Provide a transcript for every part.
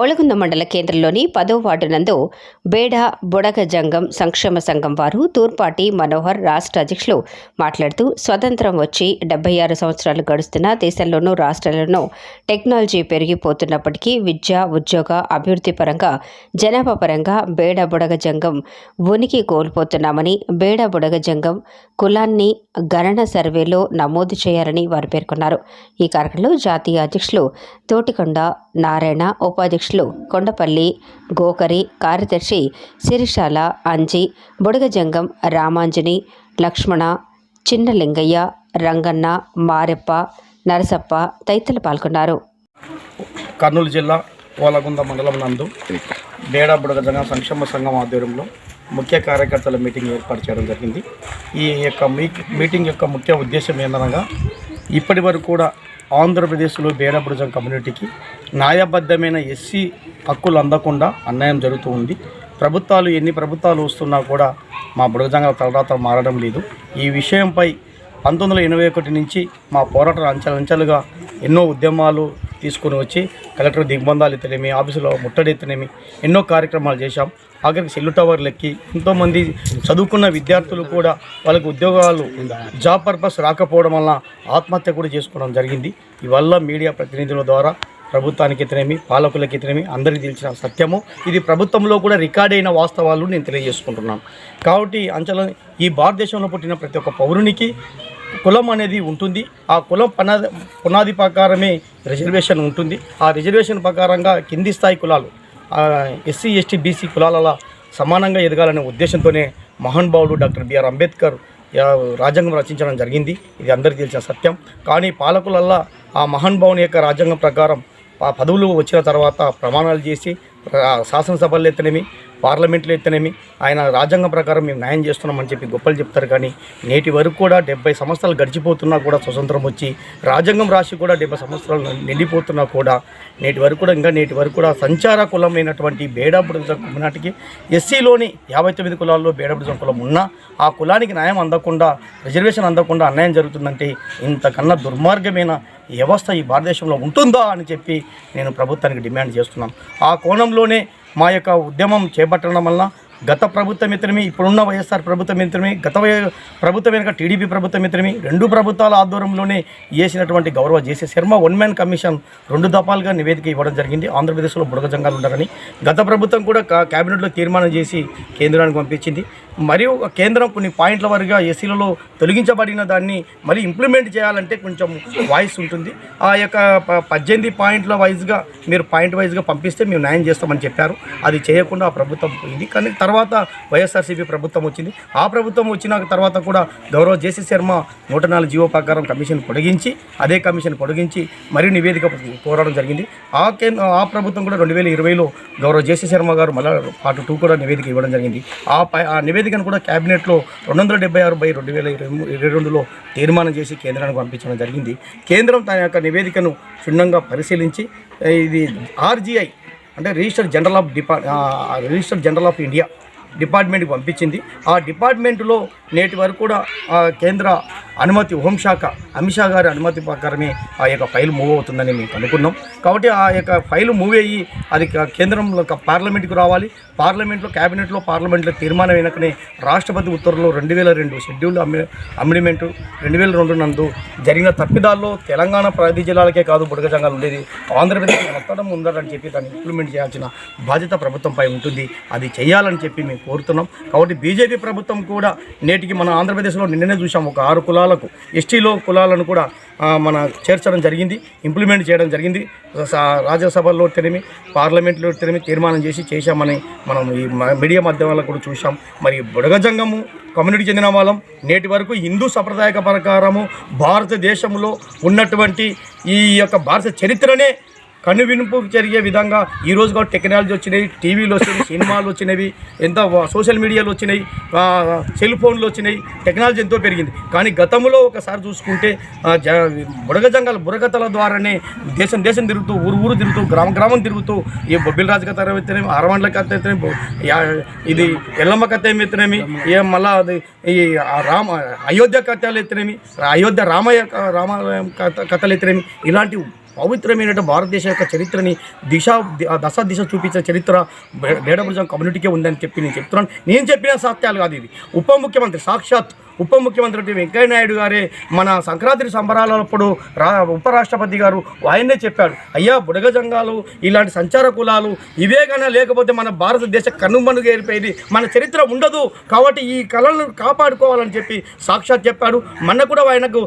ఓళగుంద మండల కేంద్రంలోని పదో వార్డు నందు బేడ బుడగ జంగం సంక్షేమ సంఘం వారు తూర్పాటి మనోహర్ రాష్ట్ర అధ్యక్షులు మాట్లాడుతూ స్వతంత్రం వచ్చి డెబ్బై ఆరు సంవత్సరాలు గడుస్తున్న దేశంలోనూ రాష్ట్రాల్లోనూ టెక్నాలజీ పెరిగిపోతున్నప్పటికీ విద్య ఉద్యోగ అభివృద్ధి పరంగా జనాభా పరంగా బేడ బుడగ జంగం ఉనికి కోల్పోతున్నామని బేడ బుడగ జంగం కులాన్ని గణన సర్వేలో నమోదు చేయాలని వారు పేర్కొన్నారు. ఈ కార్యక్రమంలో జాతీయ అధ్యక్షులు తోటికొండ నారాయణ ఉపాధ్యక్షులు కొండపల్లి గోకరి కార్యదర్శి సిరిశాల అంజి బుడగజంగం రామాంజని లక్ష్మణ చిన్నలింగయ్య రంగన్న మారెప్ప నరసప్ప తదితరులు పాల్గొన్నారు. కర్నూలు జిల్లా ఓలగుంద మండలం నందు బేడా బుడగ సంక్షేమ సంఘం ఆధ్వర్యంలో ముఖ్య కార్యకర్తల మీటింగ్ ఏర్పాటు చేయడం జరిగింది. ఈ యొక్క మీటింగ్ యొక్క ముఖ్య ఉద్దేశం ఏందనగా ఇప్పటి వరకు కూడా ఆంధ్రప్రదేశ్లో బేడా కమ్యూనిటీకి న్యాయబద్ధమైన ఎస్సీ హక్కులు అందకుండా అన్యాయం జరుగుతూ ఉంది. ప్రభుత్వాలు ఎన్ని ప్రభుత్వాలు వస్తున్నా కూడా మా బుడగజంగ తలరాత మారడం లేదు. ఈ విషయంపై పంతొమ్మిది వందల ఎనభై ఒకటి నుంచి మా పోరాటం అంచెలంచెలుగా ఎన్నో ఉద్యమాలు తీసుకొని వచ్చి కలెక్టర్ దిగ్బంధాలు ఎత్తనేమి ఆఫీసులో ముట్టడి ఎత్తనేమి ఎన్నో కార్యక్రమాలు చేశాం. ఆఖరికి సెల్లు టవర్లు ఎక్కి ఎంతోమంది చదువుకున్న విద్యార్థులు కూడా వాళ్ళకి ఉద్యోగాలు జాబ్ పర్పస్ రాకపోవడం వల్ల ఆత్మహత్య కూడా చేసుకోవడం జరిగింది. ఇవల్ల మీడియా ప్రతినిధుల ద్వారా ప్రభుత్వానికి ఎత్తనేమి పాలకులకి ఎత్తనేమి అందరికీ తెలిసిన సత్యము. ఇది ప్రభుత్వంలో కూడా రికార్డ్ అయిన వాస్తవాలు నేను తెలియజేసుకుంటున్నాను. కాబట్టి అంచల ఈ భారతదేశంలో పుట్టిన ప్రతి ఒక్క పౌరునికి కులం అనేది ఉంటుంది. ఆ కులం పునాది పునాది ప్రకారమే రిజర్వేషన్ ఉంటుంది. ఆ రిజర్వేషన్ ప్రకారంగా కింది స్థాయి కులాలు ఎస్సీ ఎస్టీ బీసీ కులాల సమానంగా ఎదగాలనే ఉద్దేశంతోనే మహానుభావుడు డాక్టర్ బిఆర్ అంబేద్కర్ రాజ్యాంగం రచించడం జరిగింది. ఇది అందరికీ తెలిసిన సత్యం. కానీ పాలకులల్లా ఆ మహానుభావుని యొక్క రాజ్యాంగం ప్రకారం ఆ పదవులు వచ్చిన తర్వాత ప్రమాణాలు చేసి ఆ, ఎత్తనేమి పార్లమెంట్లో ఎత్తనేమి ఆయన రాజ్యాంగం ప్రకారం మేము న్యాయం చేస్తున్నామని చెప్పి గొప్పలు చెప్తారు. కానీ నేటి వరకు కూడా డెబ్బై సంవత్సరాలు గడిచిపోతున్నా కూడా స్వతంత్రం వచ్చి రాజ్యాంగం రాసి కూడా డెబ్బై సంవత్సరాలు నిండిపోతున్నా కూడా నేటి వరకు కూడా ఇంకా నేటి వరకు కూడా సంచార కులమైనటువంటి బేడాబుడిజం నాటికి ఎస్సీలోని యాభై తొమ్మిది కులాల్లో బేడాబుడిజం కులం ఉన్నా ఆ కులానికి న్యాయం అందకుండా రిజర్వేషన్ అందకుండా అన్యాయం జరుగుతుందంటే ఇంతకన్నా దుర్మార్గమైన వ్యవస్థ ఈ భారతదేశంలో ఉంటుందా అని చెప్పి నేను ప్రభుత్వానికి డిమాండ్ చేస్తున్నాను. ఆ కోణంలోనే మా యొక్క ఉద్యమం చేపట్టడం వల్ల గత ప్రభుత్వ మిత్రమి ఇప్పుడున్న వైఎస్ఆర్ ప్రభుత్వ మిత్రమే గత ప్రభుత్వం వెనుక టీడీపీ ప్రభుత్వ మిత్రమి రెండు ప్రభుత్వాల ఆధ్వర్యంలోనే వేసినటువంటి గౌరవ JC Sharma one man commission రెండు దఫాలుగా నివేదిక ఇవ్వడం జరిగింది. ఆంధ్రప్రదేశ్లో బుడగ జంగాలు ఉండాలని గత ప్రభుత్వం కూడా కేబినెట్లో తీర్మానం చేసి కేంద్రానికి పంపించింది. మరియు కేంద్రం కొన్ని పాయింట్ల వరకుగా ఎస్సీలలో తొలగించబడిన దాన్ని మరి ఇంప్లిమెంట్ చేయాలంటే కొంచెం వాయిస్ ఉంటుంది. ఆ యొక్క ప- పద్దెనిమిది పాయింట్ల వైజ్గా మీరు పాయింట్ వైజ్గా పంపిస్తే మేము న్యాయం చేస్తామని చెప్పారు. అది చేయకుండా ఆ ప్రభుత్వం పోయింది. కానీ తర్వాత వైఎస్ఆర్సీపీ ప్రభుత్వం వచ్చింది. ఆ ప్రభుత్వం వచ్చిన తర్వాత కూడా గౌరవ జేసీ శర్మ నూట నాలుగు జీవో ప్రకారం కమిషన్ పొడిగించి అదే కమిషన్ పొడిగించి మరియు నివేదిక కోరడం జరిగింది. ఆ కేంద్ర ఆ ప్రభుత్వం కూడా రెండు వేల ఇరవైలో గౌరవ జేసీ శర్మ గారు మళ్ళా పార్ట్ టూ కూడా నివేదిక ఇవ్వడం జరిగింది. ఆ పై ఆ నివేదికను కూడా క్యాబినెట్లో రెండు వందల డెబ్బై ఆరు బై రెండు వేల ఇరవై రెండులో తీర్మానం చేసి కేంద్రానికి పంపించడం జరిగింది. కేంద్రం తన యొక్క నివేదికను క్షుణ్ణంగా పరిశీలించి ఇది ఆర్జీఐ అంటే రిజిస్టర్ జనరల్ ఆఫ్ డిపా రిజిస్టర్ జనరల్ ఆఫ్ ఇండియా డిపార్ట్మెంట్కి పంపించింది. ఆ డిపార్ట్మెంట్లో నేటి వరకు కూడా కేంద్ర అనుమతి హోంశాఖ అమిత్ షా గారి అనుమతి ప్రకారమే ఆ యొక్క ఫైల్ మూవ్ అవుతుందని మేము అనుకున్నాం. కాబట్టి ఆ యొక్క ఫైల్ మూవ్ అయ్యి అది కేంద్రంలో పార్లమెంట్కి రావాలి. పార్లమెంట్లో క్యాబినెట్లో పార్లమెంట్లో తీర్మానం వెనకనే రాష్ట్రపతి ఉత్తర్వులు రెండు వేల రెండు షెడ్యూల్ అమ్మి అమ్మిడిమెంటు రెండు వేల రెండు నందు జరిగిన తప్పిదాల్లో తెలంగాణ ప్రతి జిల్లాలకే కాదు బుడగజంగాలు ఉండేది. ఆంధ్రప్రదేశ్ మొత్తం ఉండాలని చెప్పి దాన్ని ఇంప్లిమెంట్ చేయాల్సిన బాధ్యత ప్రభుత్వంపై ఉంటుంది. అది చేయాలని చెప్పి మేము కోరుతున్నాం. కాబట్టి బీజేపీ ప్రభుత్వం కూడా నేటికి మన ఆంధ్రప్రదేశ్లో నిన్ననే చూసాం ఒక ఆరు కులాలకు ఎస్టీలో కులాలను కూడా మన చేర్చడం జరిగింది ఇంప్లిమెంట్ చేయడం జరిగింది. రాజ్యసభలో తెరిమి పార్లమెంట్లో తెరిమి తీర్మానం చేసి చేశామని మనం ఈ మ- మీడియా మాధ్యమాల్లో కూడా చూసాం మరి బుడగజంగము కమ్యూనిటీ చెందిన వాళ్ళం. నేటి వరకు హిందూ సంప్రదాయక ప్రకారము భారతదేశంలో ఉన్నటువంటి ఈ యొక్క భారత చరిత్రనే కనువినుపు జరిగే విధంగా ఈ రోజు కూడా టెక్నాలజీ వచ్చినాయి టీవీలు వచ్చినాయి సినిమాలు వచ్చినవి ఎంత సోషల్ మీడియాలు వచ్చినాయి సెల్ఫోన్లు సెల్ ఫోన్లు వచ్చినాయి టెక్నాలజీ ఎంతో పెరిగింది. కానీ గతంలో ఒకసారి చూసుకుంటే బుడగజంగాల జ బుడగతల ద్వారానే దేశం దేశం తిరుగుతూ ఊరు ఊరు తిరుగుతూ గ్రామ గ్రామం తిరుగుతూ ఈ బొబ్బిల రాజు కథ ఎత్తనేమి అరవండ్ల కథ ఎత్తనేమి ఇది ఎల్లమ్మ కథ ఏమి ఎత్తనేమి ఏ మళ్ళా అది ఈ రామ అయోధ్య కథలు ఎత్తనేమి అయోధ్య రామయ్య రామాలయం కథ కథలు ఎత్తనేమి ఇలాంటి పవిత్రమైన భారతదేశ యొక్క చరిత్రని దిశ దశ దిశ చూపించే చరిత్ర బేడబుజం కమ్యూనిటీకే ఉందని చెప్పి నేను చెప్తున్నాను. నేను చెప్పిన సత్యాలు కాదు ఇది ఉప ముఖ్యమంత్రి సాక్షాత్ ఉప ముఖ్యమంత్రి వెంకయ్య నాయుడు గారే మన సంక్రాంతి సంబరాలప్పుడు రా ఉపరాష్ట్రపతి గారు ఆయన్నే చెప్పాడు. అయ్యా బుడగ జంగాలు ఇలాంటి సంచార కులాలు ఇవే కానీ లేకపోతే మన భారతదేశ కనుమనుగు ఏరిపోయింది. మన చరిత్ర ఉండదు. కాబట్టి ఈ కళలను కాపాడుకోవాలని చెప్పి సాక్షాత్ చెప్పాడు. మన కూడా ఆయనకు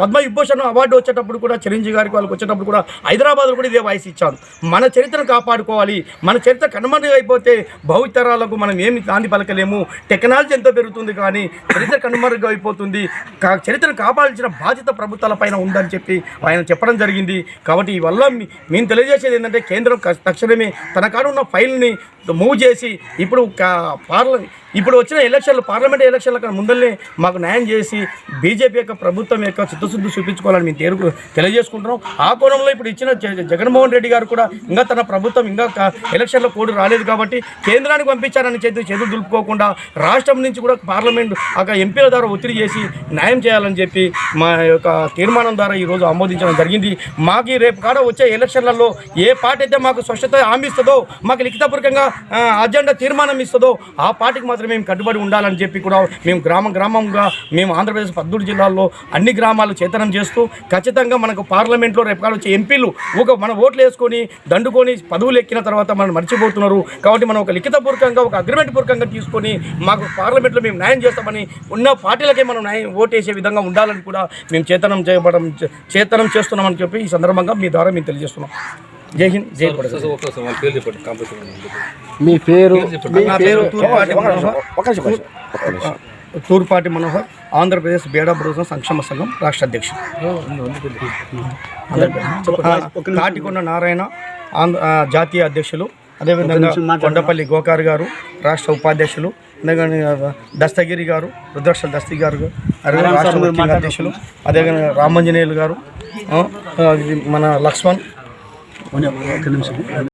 పద్మ విభూషణ్ అవార్డు వచ్చేటప్పుడు కూడా చిరంజీవి గారికి వాళ్ళకి వచ్చేటప్పుడు కూడా హైదరాబాద్లో కూడా ఇదే వాయిస్ ఇచ్చాను మన చరిత్రను కాపాడుకోవాలి. మన చరిత్ర కనుమనుగైపోతే భవితరాలకు మనం ఏమి దాన్ని పలకలేము. టెక్నాలజీ ఎంతో పెరుగుతుంది కానీ చరిత్ర కనుమరుగైపోతుంది. కా చరిత్రను కాపాడాల్సిన బాధ్యత ప్రభుత్వాల పైన ఉందని చెప్పి ఆయన చెప్పడం జరిగింది. కాబట్టి ఈ వల్ల మేము తెలియజేసేది ఏంటంటే కేంద్రం తక్షణమే తన కాడ ఉన్న ఫైల్ని మూవ్ చేసి ఇప్పుడు కా- పార్ల ఇప్పుడు వచ్చిన ఎలక్షన్లు పార్లమెంట్ ఎలక్షన్ల కన్నా ముందరనే మాకు న్యాయం చేసి బీజేపీ యొక్క ప్రభుత్వం యొక్క చిత్తశుద్ధి చూపించుకోవాలని మేము తేరు తెలియజేసుకుంటున్నాం. ఆ కోణంలో ఇప్పుడు ఇచ్చిన జగన్మోహన్ రెడ్డి గారు కూడా ఇంకా తన ప్రభుత్వం ఇంకా ఎలక్షన్లో కోడ్ రాలేదు కాబట్టి కేంద్రానికి పంపించారని చేతి చేతులు దులుపుకోకుండా రాష్ట్రం నుంచి కూడా పార్లమెంట్ ఆ ఎంపీల ద్వారా ఒత్తిడి చేసి న్యాయం చేయాలని చెప్పి మా యొక్క తీర్మానం ద్వారా ఈరోజు ఆమోదించడం జరిగింది. మాకు రేపు కాడ వచ్చే ఎలక్షన్లలో ఏ పార్టీ అయితే మాకు స్పష్టత హామీ ఇస్తుందో మాకు లిఖితపూర్వకంగా అజెండా తీర్మానం ఇస్తుందో ఆ పార్టీకి మాత్రం మేము కట్టుబడి ఉండాలని చెప్పి కూడా మేము గ్రామం గ్రామంగా మేము ఆంధ్రప్రదేశ్ పద్దూరు జిల్లాల్లో అన్ని గ్రామాలు చేతనం చేస్తూ ఖచ్చితంగా మనకు పార్లమెంట్లో రేపు వచ్చే ఎంపీలు ఒక మన ఓట్లు వేసుకొని దండుకొని పదవులు ఎక్కిన తర్వాత మనం మర్చిపోతున్నారు. కాబట్టి మనం ఒక లిఖితపూర్వకంగా ఒక అగ్రిమెంట్ పూర్వకంగా తీసుకొని మాకు పార్లమెంట్లో మేము న్యాయం చేస్తామని ఉన్న పార్టీలకే మనం న్యాయం ఓటేసే విధంగా ఉండాలని కూడా మేము చేతనం చేయబడం చేతనం చేస్తున్నామని చెప్పి ఈ సందర్భంగా మీ ద్వారా మేము తెలియజేస్తున్నాం. జై హింద్ జై భారత్ మీ పేరు? మీ తూర్పాటి మనోహర్. ఆంధ్రప్రదేశ్ బేడా బృహ సంక్షేమ సంఘం రాష్ట్ర అధ్యక్షుడు. ఆ, తాటికొండ నారాయణ ఆంధ్ర ఆ, జాతీయ అధ్యక్షులు అదేవిధంగా కొండపల్లి గోకార్ గారు రాష్ట్ర ఉపాధ్యక్షులు అదేవిధంగా దస్తగిరి గారు రుద్రాక్ష దస్తగిరి గారు రాష్ట్ర అధ్యక్షులు అదేవిధంగా రామంజనేయులు గారు ఆ, ఆ, ఇది మన లక్ష్మణ్